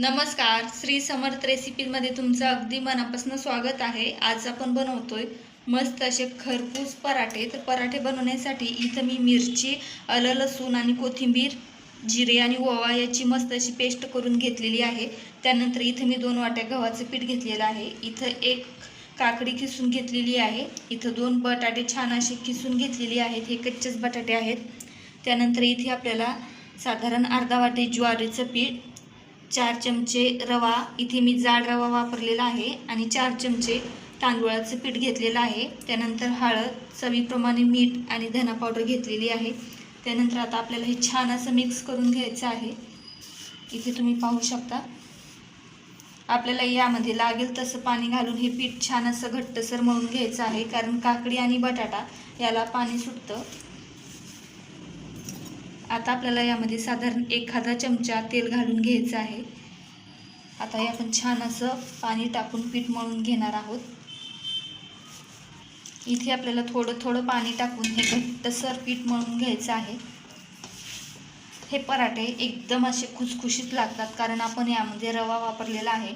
नमस्कार श्री समर्थ रेसिपीमध्ये तुमचं अगदी मनापासून स्वागत आहे. आज आपण बनवतोय मस्त असे खरपूस पराठे. तर पराठे बनवण्यासाठी इथं मी मिरची आलं लसूण आणि कोथिंबीर जिरे आणि ओवा याची मस्त अशी पेस्ट करून घेतलेली आहे. त्यानंतर इथं मी दोन वाट्या गव्हाचं पीठ घेतलेलं आहे. इथं एक काकडी किसून घेतलेली आहे. इथं दोन बटाटे छान असे किसून घेतलेली आहेत. हे कच्चेच बटाटे आहेत. त्यानंतर इथे आपल्याला साधारण अर्धा वाटे ज्वारीचं पीठ चार चमचे रवा. इथे मी जाड रवा वापरलेला आहे आणि चार चमचे तांदूळाचं पीठ घेतलेलं आहे. त्यानंतर हळद चवीप्रमाणे मीठ आणि धना पावडर घेतलेली आहे. त्यानंतर आता आपल्याला हे छान असं मिक्स करून घ्यायचं आहे. इथे तुम्ही पाहू शकता. आपल्याला यामध्ये लागेल तसं पाणी घालून हे पीठ छान असं घट्टसर मळून घ्यायचं आहे. कारण काकडी आणि बटाटा याला पाणी सुटतं. आता आपल्याला यामध्ये साधारण एखादा चमचा तेल घालून घ्यायचं आहे. आता हे आपण छान असं पाणी टाकून पीठ मळून घेणार आहोत. इथे आपल्याला थोडं थोडं पाणी टाकून हे घट्टसर पीठ मळून घ्यायचं आहे. हे पराठे एकदम असे खुसखुशीत लागतात कारण आपण यामध्ये रवा वापरलेला आहे.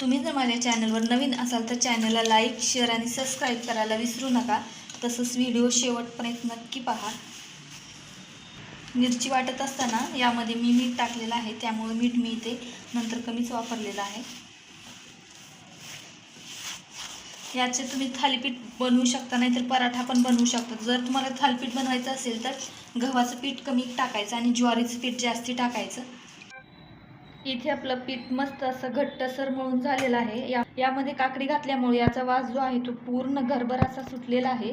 तुम्ही जर माझ्या चॅनलवर नवीन असाल तर चॅनलला लाईक शेअर आणि सबस्क्राईब करायला विसरू नका. तसंच व्हिडिओ शेवटपर्यंत नक्की पहा. मिरची वाटत असताना यामध्ये मी मीठ टाकलेलं आहे. त्यामुळे मीठ मी इथे नंतर कमीच वापरलेलं आहे. याचे तुम्ही थालीपीठ बनवू शकता नाहीतर पराठा पण बनवू शकता. जर तुम्हाला थालीपीठ बनवायचं असेल तर गव्हाचं पीठ कमी टाकायचं आणि ज्वारीचं पीठ जास्ती टाकायचं. इथे आपलं पीठ मस्त असं घट्टसर मळून झालेलं आहे. या यामध्ये काकडी घातल्यामुळे याचा वास जो आहे तो पूर्ण घरभर असा सुटलेला आहे.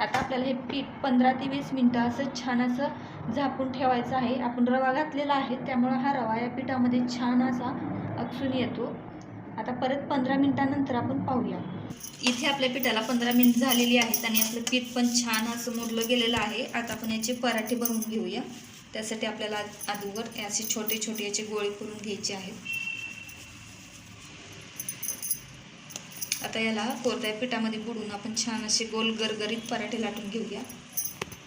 आता आपल्याला हे पीठ पंधरा ते वीस मिनटं असं छान असं झाकून ठेवायचं आहे. आपण रवा घातलेला आहे त्यामुळं हा रवा या पिठामध्ये छान असा अकसून येतो. आता परत पंधरा मिनटानंतर आपण पाहूया. इथे आपल्या पिठाला पंधरा मिनिट झालेली आहेत आणि आपलं पीठ पण छान असं मोडलं गेलेलं आहे. आता आपण याचे पराठे बनवून घेऊया. त्यासाठी आपल्याला अगोदर असे छोटे छोटे याचे गोळे करून घ्यायचे आहेत. आता याला कोरड्या पिठामध्ये बुडून आपण छान असे गोल गरगरीत पराठे लाटून घेऊया.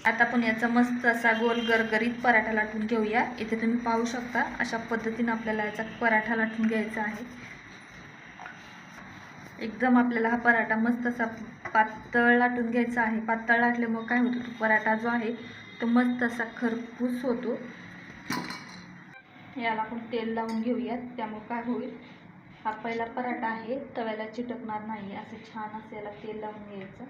आता आपण याचा मस्त असा गोल गरगरीत पराठा लाटून घेऊया. इथे तुम्ही पाहू शकता अशा पद्धतीनं आपल्याला याचा पराठा लाटून घ्यायचा आहे. एकदम आपल्याला हा पराठा मस्त असा पातळ लाटून घ्यायचा आहे. पातळ लाटल्यामुळे काय होतं तो पराठा जो आहे तो मस्त असा खरपूस होतो. याला आपण तेल लावून घेऊयात त्यामुळे काय होईल? हा पहिला पराठा आहे तव्याला चिटकणार नाही असं छान असं याला तेल लावून घ्यायचं.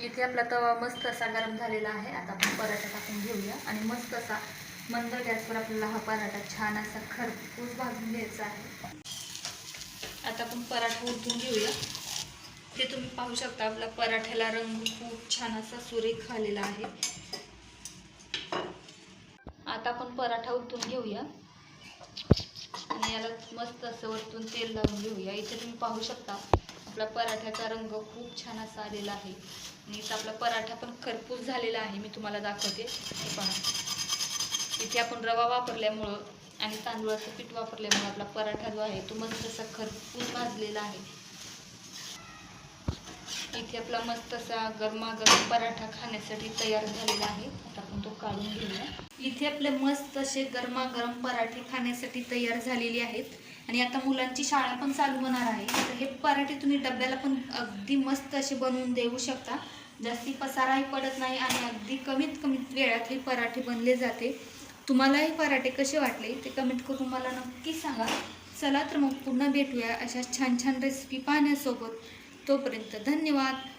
इथे आपला तवा मस्त असा गरम झालेला आहे आता आपण पराठा टाकून घेऊया. आणि मस्त असा मंद गॅसवर आपल्याला हा पराठा छान असा खरपूस भाजून घ्यायचा आहे. आता आपण पराठा उलटून घेऊया. ते तुम्ही पाहू शकता आपला पराठ्याला रंग खूप छान असा सुरेख आलेला आहे. आता आपण पराठा उलटून घेऊया. आणि याला मस्त असं वरतून तेल लावून घेऊया. इथे तुम्ही पाहू शकता आपला पराठ्याचा रंग खूप छान असा आलेला आहे. आणि इथं आपला पराठा पण खरपूस झालेला आहे मी तुम्हाला दाखवते. हे पहा. इथे आपण रवा वापरल्यामुळं आणि तांदूळाचं पीठ वापरल्यामुळं आपला पराठा जो आहे तो मस्त असा खरपूस भाजलेला आहे. इथे आपला मस्त असा गरमागरम पराठा खाण्यासाठी तयार झालेला आहे. आता आपण तो काढून घेऊया. इथे आपले मस्त असे गरमागरम पराठे खाण्यासाठी तयार झालेले आहेत. आणि आता मुलांची शाळा पण चालू होणार आहे. तर हे पराठे तुम्ही डब्याला पण अगदी मस्त असे बनवून देऊ शकता. जास्ती पसाराही पडत नाही आणि अगदी कमीत कमीत वेळात हे पराठे बनले जाते. तुम्हाला हे पराठे कसे वाटले ते कमेंट करून मला नक्की सांगा. चला तर मग पुन्हा भेटूया अशा छान छान रेसिपी पाहण्यासोबत. तोपर्यंत धन्यवाद.